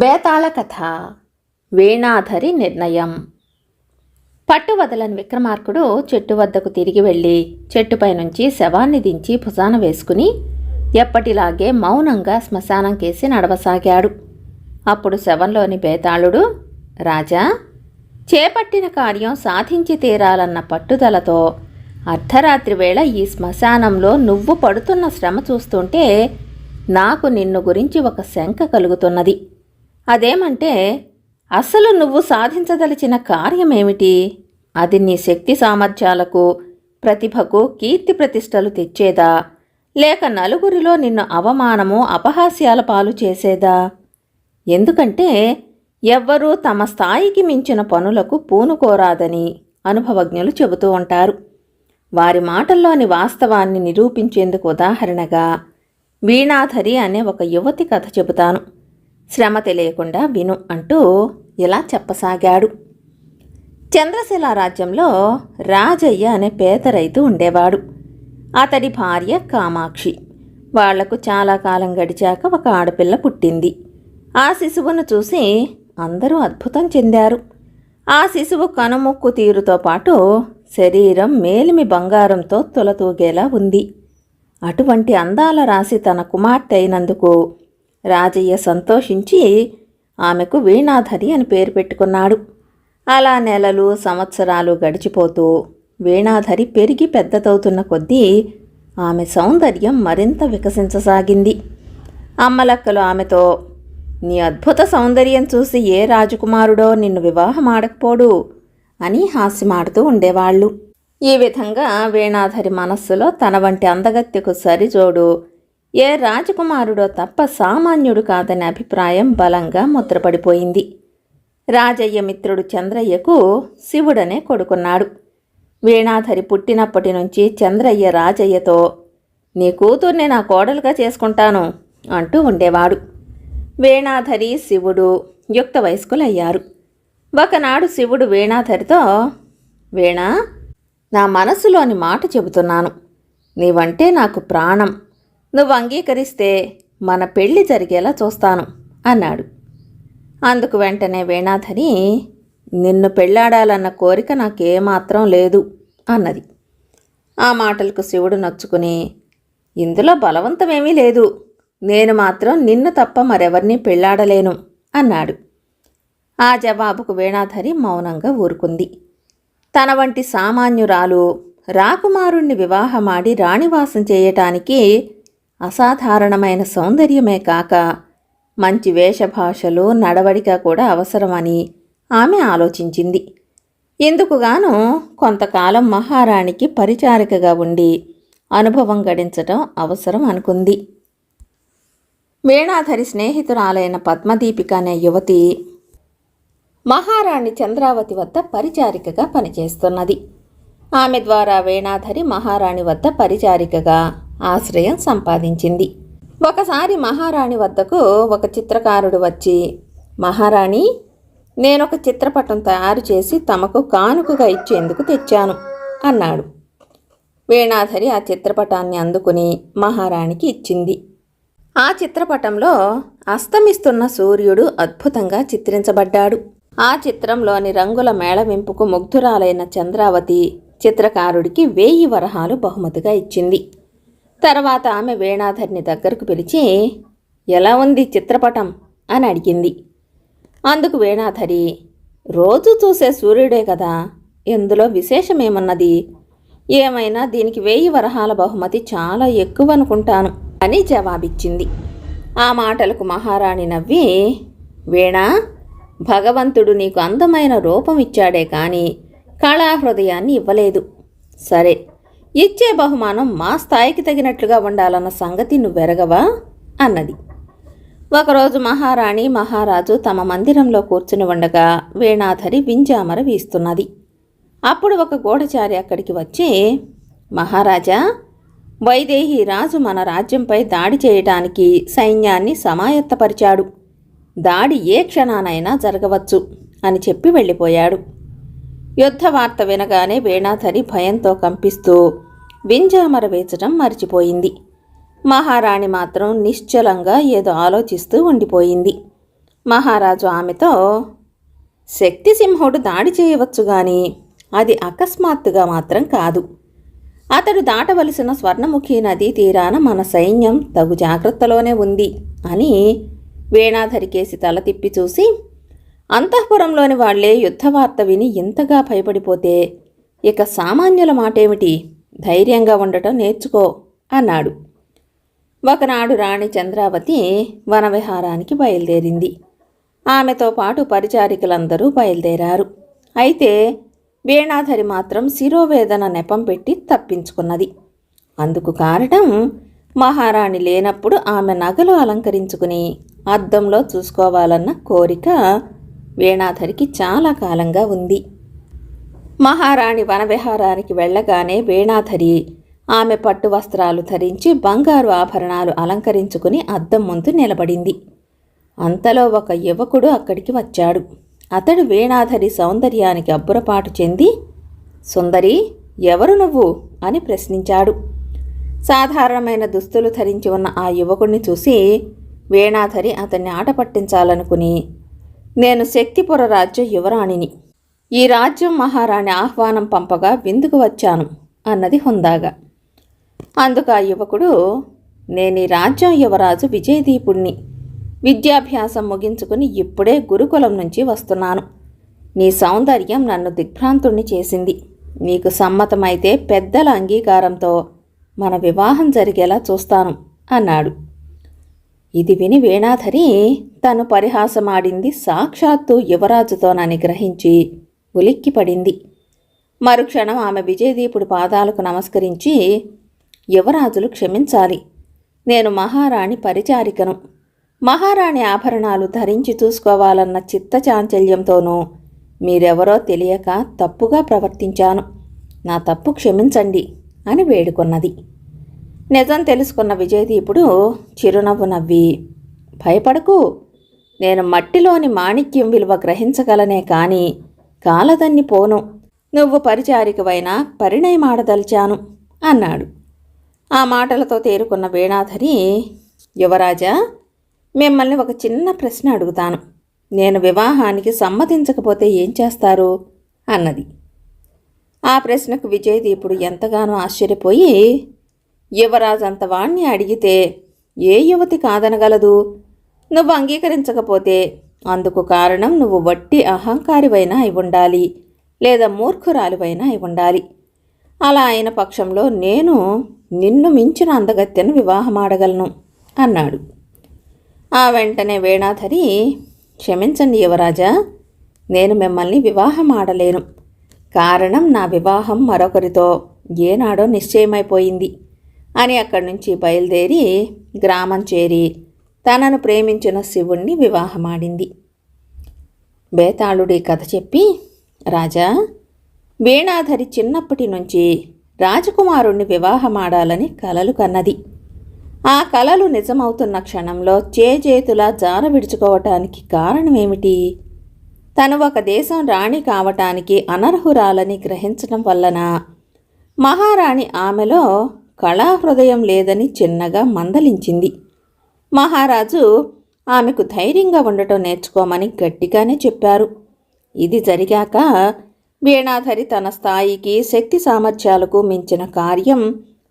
బేతాళ కథ వీణాధరి నిర్ణయం. పట్టు వదలని విక్రమార్కుడు చెట్టు వద్దకు తిరిగి వెళ్ళి చెట్టుపై నుంచి శవాన్ని దించి భుజాన వేసుకుని ఎప్పటిలాగే మౌనంగా శ్మశానం కేసి నడవసాగాడు. అప్పుడు శవంలోని బేతాళుడు రాజా చేపట్టిన కార్యం సాధించి తీరాలన్న పట్టుదలతో అర్ధరాత్రి వేళ ఈ శ్మశానంలో నువ్వు పడుతున్న శ్రమ చూస్తుంటే నాకు నిన్ను గురించి ఒక శంక కలుగుతున్నది. అదేమంటే అసలు నువ్వు సాధించదలిచిన కార్యమేమిటి? అది నీ శక్తి సామర్థ్యాలకు ప్రతిభకు కీర్తి ప్రతిష్టలు తెచ్చేదా? లేక నలుగురిలో నిన్ను అవమానము అపహాస్యాల పాలు చేసేదా? ఎందుకంటే ఎవ్వరూ తమ స్థాయికి మించిన పనులకు పూనుకోరాదని అనుభవజ్ఞులు చెబుతూ ఉంటారు. వారి మాటల్లోని వాస్తవాన్ని నిరూపించేందుకు ఉదాహరణగా వీణాధరి అనే ఒక యువతి కథ చెబుతాను. శ్రమ తెలియకుండా విను అంటూ ఇలా చెప్పసాగాడు. చంద్రశిల రాజ్యంలో రాజయ్య అనే పేద రైతు ఉండేవాడు. అతడి భార్య కామాక్షి. వాళ్ళకు చాలా కాలం గడిచాక ఒక ఆడపిల్ల పుట్టింది. ఆ శిశువును చూసి అందరూ అద్భుతం చెందారు. ఆ శిశువు కనుముక్కు తీరుతో పాటు శరీరం మేలిమి బంగారంతో తులతూగేలా ఉంది. అటువంటి అందాల రాసి తన కుమార్తె అయినందుకు రాజయ్య సంతోషించి ఆమెకు వీణాధరి అని పేరు పెట్టుకున్నాడు. అలా నెలలు సంవత్సరాలు గడిచిపోతూ వీణాధరి పెరిగి పెద్దదవుతున్న కొద్దీ ఆమె సౌందర్యం మరింత వికసించసాగింది. అమ్మలక్కలు ఆమెతో నీ అద్భుత సౌందర్యం చూసి ఏ రాజకుమారుడో నిన్ను వివాహం ఆడకపోడు అని హాస్యమాడుతూ ఉండేవాళ్ళు. ఈ విధంగా వీణాధరి మనస్సులో తన వంటి అందగత్యకు సరిజోడు ఏ రాజకుమారుడో తప్ప సామాన్యుడు కాదనే అభిప్రాయం బలంగా ముద్రపడిపోయింది. రాజయ్య మిత్రుడు చంద్రయ్యకు శివుడనే కొడుకున్నాడు. వీణాధరి పుట్టినప్పటి నుంచి చంద్రయ్య రాజయ్యతో నీ కూతుర్ని నా కోడలుగా చేసుకుంటాను అంటూ ఉండేవాడు. వీణాధరి శివుడు యుక్త వయస్కులయ్యారు. ఒకనాడు శివుడు వీణాధరితో వీణా నా మనసులోని మాట చెబుతున్నాను. నీవంటే నాకు ప్రాణం. నువ్వు అంగీకరిస్తే మన పెళ్ళి జరిగేలా చూస్తాను అన్నాడు. అందుకు వెంటనే వీణాధరి నిన్ను పెళ్ళాడాలన్న కోరిక నాకేమాత్రం లేదు అన్నది. ఆ మాటలకు శివుడు నచ్చుకుని ఇందులో బలవంతమేమీ లేదు. నేను మాత్రం నిన్ను తప్ప మరెవరిని పెళ్ళాడలేను అన్నాడు. ఆ జవాబుకు వేణాధరి మౌనంగా ఊరుకుంది. తన వంటి సామాన్యురాలు రాకుమారుణ్ణి వివాహమాడి రాణివాసం చేయటానికి అసాధారణమైన సౌందర్యమే కాక మంచి వేషభాషలు నడవడిక కూడా అవసరమని ఆమె ఆలోచించింది. ఇందుకుగాను కొంతకాలం మహారాణికి పరిచారికగా ఉండి అనుభవం గడించటం అవసరం అనుకుంది. వీణాధరి స్నేహితురాలైన పద్మదీపిక అనే యువతి మహారాణి చంద్రావతి వద్ద పరిచారికగా పనిచేస్తున్నది. ఆమె ద్వారా వేణాధరి మహారాణి వద్ద పరిచారికగా ఆశ్రయం సంపాదించింది. ఒకసారి మహారాణి వద్దకు ఒక చిత్రకారుడు వచ్చి మహారాణి నేనొక చిత్రపటం తయారు చేసి తమకు కానుకగా ఇచ్చేందుకు తెచ్చాను అన్నాడు. వేణాధరి ఆ చిత్రపటాన్ని అందుకుని మహారాణికి ఇచ్చింది. ఆ చిత్రపటంలో అస్తమిస్తున్న సూర్యుడు అద్భుతంగా చిత్రించబడ్డాడు. ఆ చిత్రంలోని రంగుల మేళవింపుకు ముగ్ధురాలైన చంద్రావతి చిత్రకారుడికి వేయి వరహాలు బహుమతిగా ఇచ్చింది. తర్వాత ఆమె వేణాధర్ని దగ్గరకు పిలిచి ఎలా ఉంది చిత్రపటం? అని అడిగింది. అందుకు వేణాధరి రోజు చూసే సూర్యుడే కదా ఇందులో విశేషమేమన్నది? ఏమైనా దీనికి వెయ్యి వరహాల బహుమతి చాలా ఎక్కువ అనుకుంటాను అని జవాబిచ్చింది. ఆ మాటలకు మహారాణి నవ్వి వీణా భగవంతుడు నీకు అందమైన రూపం ఇచ్చాడే కానీ కళాహృదయాన్ని ఇవ్వలేదు. సరే ఇచ్చే బహుమానం మా స్థాయికి తగినట్లుగా ఉండాలన్న సంగతి నువ్వెరగవా? అన్నది. ఒకరోజు మహారాణి మహారాజు తమ మందిరంలో కూర్చుని ఉండగా వేణాధరి వింజామర వీస్తున్నది. అప్పుడు ఒక గూఢచారి అక్కడికి వచ్చి మహారాజా వైదేహి రాజు మన రాజ్యంపై దాడి చేయడానికి సైన్యాన్ని సమాయత్తపరిచాడు. దాడి ఏ క్షణానైనా జరగవచ్చు అని చెప్పి వెళ్ళిపోయాడు. యుద్ధ వార్త వినగానే వేణాధరి భయంతో కంపిస్తూ వింజామర వేచడం మర్చిపోయింది. మహారాణి మాత్రం నిశ్చలంగా ఏదో ఆలోచిస్తూ ఉండిపోయింది. మహారాజు ఆమెతో శక్తిసింహుడు దాడి చేయవచ్చు గాని అది అకస్మాత్తుగా మాత్రం కాదు. అతడు దాటవలసిన స్వర్ణముఖి నదీ తీరాన మన సైన్యం తగు జాగ్రత్తలోనే ఉంది అని వేణాధరికేసి తల తిప్పి చూసి అంతఃపురంలోని వాళ్ళే యుద్ధవార్త విని ఇంతగా భయపడిపోతే ఇక సామాన్యుల మాటేమిటి? ధైర్యంగా ఉండటం నేర్చుకో అన్నాడు. ఒకనాడు రాణి చంద్రావతి వనవిహారానికి బయలుదేరింది. ఆమెతో పాటు పరిచారికలందరూ బయలుదేరారు. అయితే వీణాధరి మాత్రం శిరోవేదన నెపం పెట్టి తప్పించుకున్నది. అందుకు కారణం మహారాణి లేనప్పుడు ఆమె నగలు అలంకరించుకుని అద్దంలో చూసుకోవాలన్న కోరిక వీణాధరికి చాలా కాలంగా ఉంది. మహారాణి వనవిహారానికి వెళ్ళగానే వీణాధరి ఆమె పట్టు వస్త్రాలు ధరించి బంగారు ఆభరణాలు అలంకరించుకుని అద్దం ముందు నిలబడింది. అంతలో ఒక యువకుడు అక్కడికి వచ్చాడు. అతడు వీణాధరి సౌందర్యానికి అబ్బురపాటు చెంది సుందరి ఎవరు నువ్వు అని ప్రశ్నించాడు. సాధారణమైన దుస్తులు ధరించి ఉన్న ఆ యువకుడిని చూసి వీణాధరి అతన్ని ఆట పట్టించాలనుకుని నేను శక్తిపుర రాజ్య యువరాణిని. ఈ రాజ్యం మహారాణి ఆహ్వానం పంపగా విందుకు వచ్చాను అన్నది హుందాగా. అందుకు ఆ యువకుడు నేను ఈ రాజ్యం యువరాజు విజయదీపుణ్ణి. విద్యాభ్యాసం ముగించుకుని ఇప్పుడే గురుకులం నుంచి వస్తున్నాను. నీ సౌందర్యం నన్ను దిగ్భ్రాంతుణ్ణి చేసింది. నీకు సమ్మతమైతే పెద్దల అంగీకారంతో మన వివాహం జరిగేలా చూస్తాను అన్నాడు. ఇది విని వేణాధరి తను పరిహాసమాడింది సాక్షాత్తు యువరాజుతోనని గ్రహించి ఉలిక్కిపడింది. మరుక్షణం ఆమె విజయదీపుడి పాదాలకు నమస్కరించి యువరాజులు క్షమించాలి. నేను మహారాణి పరిచారికను. మహారాణి ఆభరణాలు ధరించి చూసుకోవాలన్న చిత్త చాంచల్యంతోనూ మీరెవరో తెలియక తప్పుగా ప్రవర్తించాను. నా తప్పు క్షమించండి అని వేడుకొన్నది. నిజం తెలుసుకున్న విజయదీపుడు చిరునవ్వు నవ్వి భయపడకు. నేను మట్టిలోని మాణిక్యం విలువ గ్రహించగలనే కానీ కాలదన్ని పోను. నువ్వు పరిచారికవైనా పరిణయమాడదలిచాను అన్నాడు. ఆ మాటలతో తేరుకున్న వేణాధరి యువరాజా మిమ్మల్ని ఒక చిన్న ప్రశ్న అడుగుతాను. నేను వివాహానికి సమ్మతించకపోతే ఏం చేస్తారు? అన్నది. ఆ ప్రశ్నకు విజయదీపుడు ఎంతగానో ఆశ్చర్యపోయి యువరాజంత వాణ్ణి అడిగితే ఏ యువతి కాదనగలదు? నువ్వు అంగీకరించకపోతే అందుకు కారణం నువ్వు వట్టి అహంకారివైనా అయి ఉండాలి లేదా మూర్ఖురాలివైనా అయి ఉండాలి. అలా అయిన పక్షంలో నేను నిన్ను మించిన అందగత్యను వివాహమాడగలను అన్నాడు. ఆ వెంటనే వేణాధరి క్షమించండి యువరాజా నేను మిమ్మల్ని వివాహమాడలేను. కారణం నా వివాహం మరొకరితో ఏనాడో నిశ్చయమైపోయింది అని అక్కడి నుంచి బయలుదేరి గ్రామం చేరి తనను ప్రేమించిన శివుణ్ణి వివాహమాడింది. బేతాళుడి కథ చెప్పి రాజా వీణాధరి చిన్నప్పటి నుంచి రాజకుమారుణ్ణి వివాహమాడాలని కలలు కన్నది. ఆ కలలు నిజమవుతున్న క్షణంలో చేజేతులా జార విడుచుకోవటానికి కారణమేమిటి? తను ఒక దేశం రాణి కావటానికి అనర్హురాలని గ్రహించడం వలన మహారాణి ఆమెలో కళాహృదయం లేదని చిన్నగా మందలించింది. మహారాజు ఆమెకు ధైర్యంగా ఉండటం నేర్చుకోమని గట్టిగానే చెప్పారు. ఇది జరిగాక వీణాధరి తన స్థాయికి శక్తి సామర్థ్యాలకు మించిన కార్యం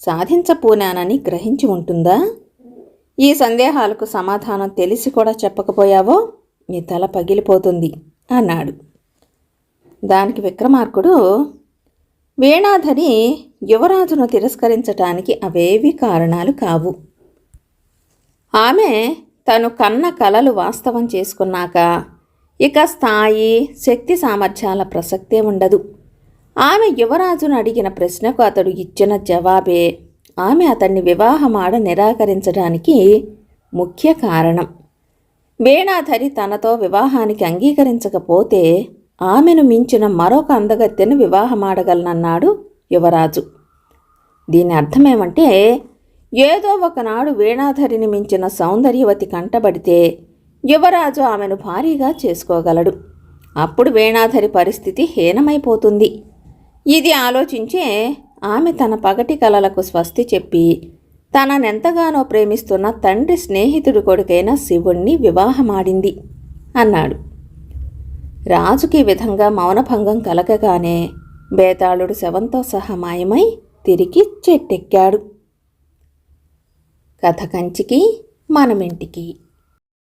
సాధించపోనానని గ్రహించి ఉంటుందా? ఈ సందేహాలకు సమాధానం తెలిసి కూడా చెప్పకపోయావో? నీ తల పగిలిపోతుంది అన్నాడు. దానికి విక్రమార్కుడు వీణాధరి యువరాజును తిరస్కరించటానికి అవేవి కారణాలు కావు. ఆమె తను కన్న కలలు వాస్తవం చేసుకున్నాక ఇక స్థాయి శక్తి సామర్థ్యాల ప్రసక్తే ఉండదు. ఆమె యువరాజును అడిగిన ప్రశ్నకు అతడు ఇచ్చిన జవాబే ఆమె అతన్ని వివాహమాడ నిరాకరించడానికి ముఖ్య కారణం. వేణాధరి తనతో వివాహానికి అంగీకరించకపోతే ఆమెను మించిన మరొక అందగత్తెను వివాహమాడగలనన్నాడు యువరాజు. దీని అర్థమేమంటే ఏదో ఒకనాడు వీణాధరిని మించిన సౌందర్యవతి కంటబడితే యువరాజు ఆమెను భారీగా చేసుకోగలడు. అప్పుడు వీణాధరి పరిస్థితి హీనమైపోతుంది. ఇది ఆలోచించే ఆమె తన పగటి కలలకు స్వస్తి చెప్పి తననెంతగానో ప్రేమిస్తున్న తండ్రి స్నేహితుడి కొడుకైన శివుణ్ణి వివాహమాడింది అన్నాడు. రాజుకి విధంగా మౌనభంగం కలగగానే బేతాళుడు శవంతో సహా మాయమై తిరిగి చెట్టెక్కాడు. కథ కంచికి మనమింటికి.